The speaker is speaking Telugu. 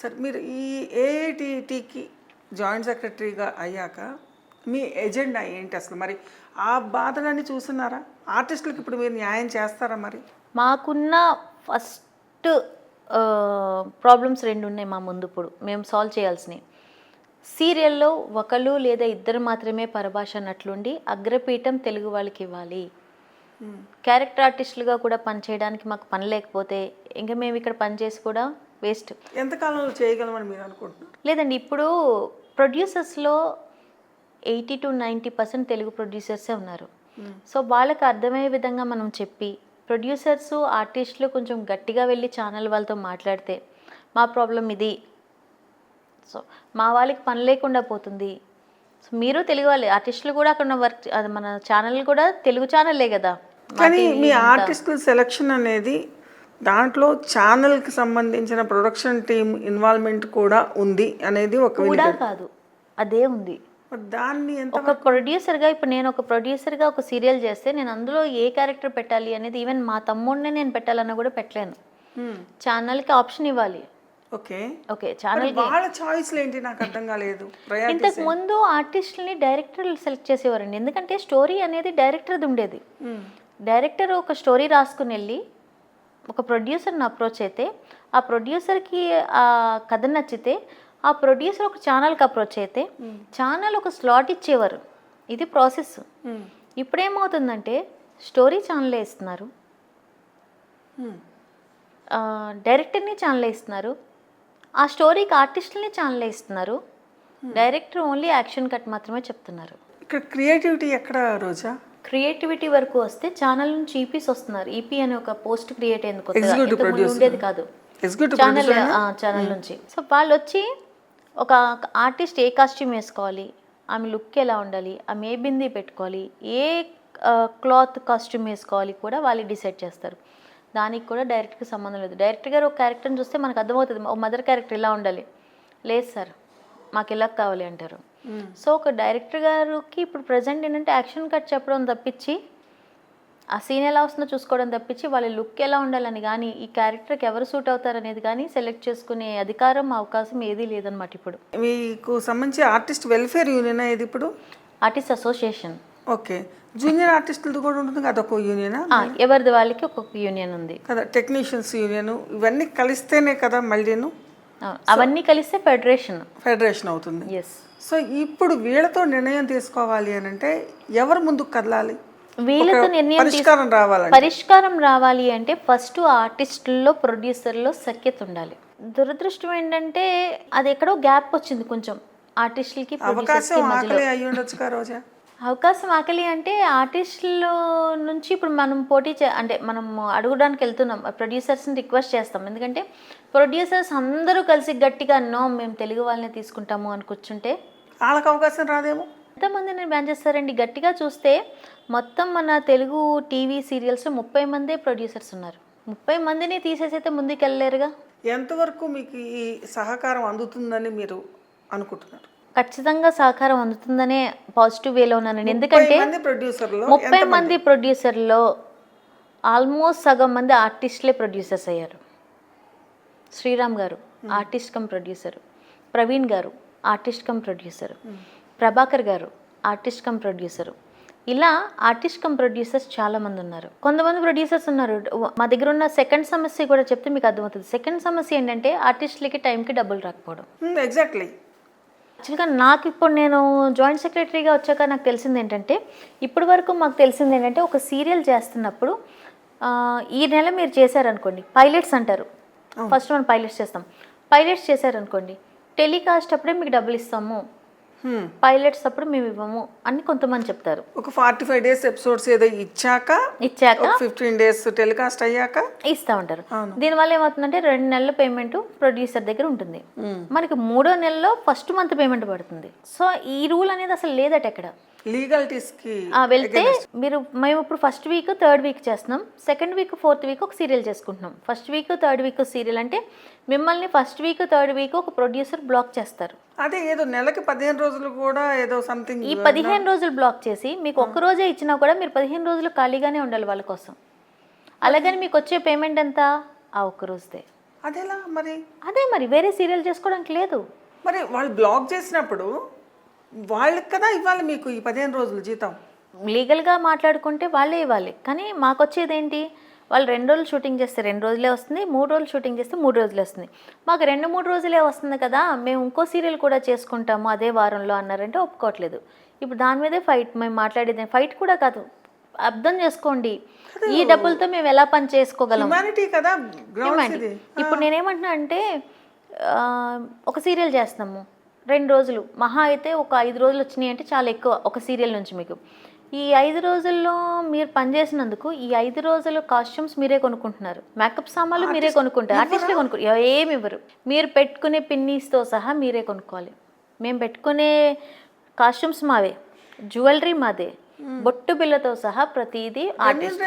సరే మీరు ఈ ఏఐటిటికి జాయింట్ సెక్రటరీగా అయ్యాక మీ ఎజెండా ఏంటి అసలు? మరి ఆ బాధలన్నీ చూస్తున్నారా? ఆర్టిస్టులకు ఇప్పుడు మీరు న్యాయం చేస్తారా మరి? మాకున్న ఫస్ట్ ప్రాబ్లమ్స్ రెండు ఉన్నాయి మా ముందు ఇప్పుడు. మేము సాల్వ్ చేయాల్సినవి. సీరియల్లో ఒకళ్ళు లేదా ఇద్దరు మాత్రమే పరభాష నట్లుండి అగ్రపీఠం తెలుగు వాళ్ళకి ఇవ్వాలి. క్యారెక్టర్ ఆర్టిస్టులుగా కూడా పనిచేయడానికి మాకు పని లేకపోతే ఇంకా మేము ఇక్కడ పనిచేసి కూడా వేస్ట్. ఎంతకాలంలో చేయగలమని మీరు అనుకుంటున్నారు? లేదండి ఇప్పుడు ప్రొడ్యూసర్స్లో eighty two ninety percent Telugu ప్రొడ్యూసర్సే ఉన్నారు. సో వాళ్ళకి అర్థమయ్యే విధంగా మనం చెప్పి ప్రొడ్యూసర్స్ ఆర్టిస్టులు కొంచెం గట్టిగా వెళ్ళి ఛానల్ వాళ్ళతో మాట్లాడితే మా ప్రాబ్లం ఇది. సో మా వాళ్ళకి పని లేకుండా పోతుంది. సో మీరు తెలుగు వాళ్ళే ఆర్టిస్టులు కూడా అక్కడ వర్క్ అది మన ఛానల్ కూడా తెలుగు ఛానల్లే కదా. కానీ మీ. ఆర్టిస్టుల సెలక్షన్ అనేది దాంట్లో ఛానల్కి సంబంధించిన ప్రొడక్షన్ టీమ్ ఇన్వాల్వ్మెంట్ కూడా ఉంది అనేది ఒక కూడా. కాదు. అదే ఉంది. దాన్ని ఒక ప్రొడ్యూసర్గా ఇప్పుడు నేను ఒక ప్రొడ్యూసర్గా ఒక సీరియల్ చేస్తే నేను అందులో ఏ క్యారెక్టర్ పెట్టాలి అనేది ఈవెన్ మా తమ్ముడినే నేను పెట్టాలన్నా కూడా పెట్టలేను. Hmm. ఛానల్కి ఆప్షన్ ఇవ్వాలి. ఓకే ఓకే ఛానల్ వాళ్ళ చాయిస్లు ఏంటి? నాకు అర్థం కాలేదు. ఇంతకు ముందు ఆర్టిస్టులని డైరెక్టర్లు సెలెక్ట్ చేసేవారండి. ఎందుకంటే స్టోరీ అనేది డైరెక్టర్ది ఉండేది. డైరెక్టర్ ఒక స్టోరీ రాసుకుని వెళ్ళి ఒక ప్రొడ్యూసర్ని అప్రోచ్ అయితే ఆ ప్రొడ్యూసర్కి ఆ కథ నచ్చితే ఆ ప్రొడ్యూసర్ ఒక ఛానల్కి అప్రోచ్ అయితే ఛానల్ ఒక స్లాట్ ఇచ్చేవారు. ఇది ప్రాసెస్. ఇప్పుడేమవుతుందంటే స్టోరీ ఛానల్ ఇస్తున్నారు. డైరెక్టర్ని ఛానల్ ఇస్తున్నారు. ఆ స్టోరీకి ఆర్టిస్టులని ఛానల్ ఇస్తున్నారు. డైరెక్టర్ ఓన్లీ యాక్షన్ కట్ మాత్రమే చెప్తున్నారు. ఇక్కడ క్రియేటివిటీ ఎక్కడ రోజా? క్రియేటివిటీ వరకు వస్తే ఛానల్ నుంచి ఈపీస్ వస్తున్నారు. ఈపీ అనే ఒక పోస్ట్ క్రియేట్ producer. ఉండేది కాదు. ఛానల్ ఛానల్ నుంచి. సో వాళ్ళు వచ్చి ఒక ఆర్టిస్ట్ ఏ కాస్ట్యూమ్ వేసుకోవాలి? ఆమె లుక్ ఎలా ఉండాలి? ఆమె ఏ బిందీ పెట్టుకోవాలి? ఏ క్లాత్ కాస్ట్యూమ్ వేసుకోవాలి కూడా వాళ్ళు డిసైడ్ చేస్తారు. దానికి కూడా డైరెక్ట్గా సంబంధం లేదు. డైరెక్టర్ గారు ఒక క్యారెక్టర్ని చూస్తే మనకు అర్థమవుతుంది ఓ మదర్ క్యారెక్టర్ ఇలా ఉండాలి. లేదు సార్ మాకు ఇలా కావాలి అంటారు. సో ఒక డైరెక్టర్ గారికి ఇప్పుడు ప్రజెంట్ ఏంటంటే యాక్షన్ కట్ చెప్పడం తప్పించి ఆ సీన్ ఎలా వస్తుందో చూసుకోవడం తప్పించి వాళ్ళ లుక్ ఎలా ఉండాలని కానీ ఈ క్యారెక్టర్కి ఎవరు సూట్ అవుతారు అనేది కానీ సెలెక్ట్ చేసుకునే అధికారం అవకాశం ఏదీ లేదనమాట ఇప్పుడు. మీకు సంబంధించి ఆర్టిస్ట్ వెల్ఫేర్ యూనియన్ ఇది ఇప్పుడు? Artist association. ఓకే. జూనియర్ ఆర్టిస్టులది కూడా ఉంటుంది కదా ఒక యూనియనా? ఎవరిది వాళ్ళకి ఒక్కొక్క యూనియన్ ఉంది. కదా టెక్నీషియన్స్ యూనియన్ ఇవన్నీ కలిస్తేనే కదా మళ్ళీను? అవన్నీ కలిస్తే ఫెడరేషన్. ఫెడరేషన్ అవుతుంది. ఎస్ సో ఇప్పుడు వీళ్ళతో నిర్ణయం తీసుకోవాలి అని అంటే ఎవరు ముందుకు కదలాలి? వీళ్ళతో నిర్ణయం పరిష్కారం రావాలంటే. పరిష్కారం రావాలి అంటే ఫస్ట్ ఆర్టిస్టుల్లో ప్రొడ్యూసర్లో సఖ్యత ఉండాలి. దురదృష్టం ఏంటంటే అది ఎక్కడో గ్యాప్ వచ్చింది కొంచెం ఆర్టిస్టులకి అవకాశం అయ్యి ఉండొచ్చు రోజా? అవకాశం ఆకలి అంటే ఆర్టిస్టుల నుంచి ఇప్పుడు మనం పోటీ చే అంటే మనం అడగడానికి వెళ్తున్నాం. ప్రొడ్యూసర్స్ని రిక్వెస్ట్ చేస్తాం. ఎందుకంటే ప్రొడ్యూసర్స్ అందరూ కలిసి గట్టిగా నో మేము తెలుగు వాళ్ళని తీసుకుంటాము అని కూర్చుంటే వాళ్ళకి అవకాశం రాదేమో? ఎంతమందిని బ్యాన్ చేస్తారండి? గట్టిగా చూస్తే మొత్తం మన తెలుగు టీవీ సీరియల్స్లో ముప్పై మందే ప్రొడ్యూసర్స్ ఉన్నారు. ముప్పై మందిని తీసేసైతే ముందుకు వెళ్ళలేరుగా ఎంతవరకు మీకు ఈ సహకారం అందుతుందని మీరు అనుకుంటున్నారు? ఖచ్చితంగా సహకారం అందుతుందనే పాజిటివ్ వేలో ఉన్నానండి. ఎందుకంటే ముప్పై మంది ప్రొడ్యూసర్లు ఆల్మోస్ట్ సగం మంది ఆర్టిస్టులే ప్రొడ్యూసర్స్ అయ్యారు. శ్రీరామ్ గారు ఆర్టిస్ట్ కమ్ ప్రొడ్యూసర్. ప్రవీణ్ గారు ఆర్టిస్ట్ కమ్ ప్రొడ్యూసర్. ప్రభాకర్ గారు ఆర్టిస్ట్ కమ్ ప్రొడ్యూసర్. ఇలా ఆర్టిస్ట్ కమ్ ప్రొడ్యూసర్స్ చాలా మంది ఉన్నారు. కొంతమంది ప్రొడ్యూసర్స్ ఉన్నారు. మా దగ్గర ఉన్న సెకండ్ సమస్య కూడా చెప్తే మీకు అర్థమవుతుంది. సెకండ్ సమస్య ఏంటంటే ఆర్టిస్టులకి టైంకి డబ్బులు రాకపోవడం. ఎగ్జాక్ట్లీ యాక్చువల్గా నాకు ఇప్పుడు నేను జాయింట్ సెక్రటరీగా వచ్చాక నాకు తెలిసింది ఏంటంటే ఇప్పటి వరకు మాకు తెలిసింది ఏంటంటే ఒక సీరియల్ చేస్తున్నప్పుడు ఈ నెల మీరు చేశారనుకోండి పైలట్స్ అంటారు. ఫస్ట్ మనం పైలట్స్ చేస్తాం. పైలట్స్ చేశారనుకోండి టెలికాస్ట్ అప్పుడే మీకు డబ్బులు ఇస్తాము పైలట్స్ అప్పుడు మేము ఇవ్వము అని కొంతమంది చెప్తారు. ఒక ఫార్టీ ఫైవ్ డేస్ ఎపిసోడ్స్ ఏదో ఇచ్చాక ఇచ్చాక ఫిఫ్టీన్ డేస్ టెలికాస్ట్ అయ్యాక? ఇస్తా ఉంటారు. దీనివల్ల ఏమవుతుందంటే రెండు నెలల పేమెంట్ ప్రొడ్యూసర్ దగ్గర ఉంటుంది. మనకి మూడో నెలలో ఫస్ట్ మంత్ పేమెంట్ పడుతుంది. సో ఈ రూల్ అనేది అసలు లేదట ఎక్కడ? లీగల్టీస్కి వెళ్తే మీరు మేము ఇప్పుడు ఫస్ట్ వీక్ థర్డ్ వీక్ చేస్తున్నాం. సెకండ్ వీక్ ఫోర్త్ వీక్ ఒక సీరియల్ చేసుకుంటున్నాం. First week third week serial అంటే మిమ్మల్ని ఫస్ట్ వీక్ థర్డ్ వీక్ ఒక ప్రొడ్యూసర్ బ్లాక్ చేస్తారు. అదే ఏదో నెలకి పదిహేను రోజులు కూడా ఏదో సంథింగ్ ఈ పదిహేను రోజులు బ్లాక్ చేసి మీకు ఒక్క రోజే ఇచ్చినా కూడా మీరు పదిహేను రోజులు ఖాళీగానే ఉండాలి వాళ్ళ కోసం. అలాగని మీకు వచ్చే పేమెంట్ ఎంత? ఆ ఒక్క రోజుదే. అదేలా మరి? అదే మరి వేరే సీరియల్ చేసుకోవడానికి లేదు. మరి వాళ్ళు బ్లాక్ చేసినప్పుడు వాళ్ళకి కదా ఇవ్వాలి మీకు ఈ పదిహేను రోజులు జీతం? లీగల్గా మాట్లాడుకుంటే వాళ్ళే ఇవ్వాలి. కానీ మాకు వచ్చేది ఏంటి వాళ్ళు రెండు రోజులు షూటింగ్ చేస్తే రెండు రోజులే వస్తుంది మూడు రోజులు షూటింగ్ చేస్తే మూడు రోజులే వస్తుంది. మాకు రెండు మూడు రోజులే వస్తుంది కదా మేము ఇంకో సీరియల్ కూడా చేసుకుంటాము అదే వారంలో అన్నారంటే ఒప్పుకోవట్లేదు. ఇప్పుడు దాని మీదే ఫైట్ మేము మాట్లాడేది ఫైట్ కూడా కాదు. అర్థం చేసుకోండి. ఈ డబ్బులతో మేము ఎలా పని చేసుకోగలం? కదా ఇప్పుడు నేనేమంటున్నా అంటే ఒక సీరియల్ చేస్తాము రెండు రోజులు. మహా అయితే ఒక ఐదు రోజులు వచ్చినాయి అంటే చాలా ఎక్కువ ఒక సీరియల్ నుంచి మీకు. ఈ ఐదు రోజుల్లో మీరు పనిచేసినందుకు ఈ ఐదు రోజుల కాస్ట్యూమ్స్ మీరే కొనుక్కుంటున్నారు. మేకప్ సామాన్లు మీరే కొనుక్కుంటారు. ఆర్టిస్ట్లే కొనుక్కుంటారు ఏమి ఇవ్వరు. మీరు పెట్టుకునే పిన్నీస్తో సహా మీరే కొనుక్కోవాలి. మేము పెట్టుకునే కాస్ట్యూమ్స్ మావే. జ్యువెలరీ మాదే. బొట్టు బిల్లతో సహా ప్రతిదీ ఆర్టిస్ట్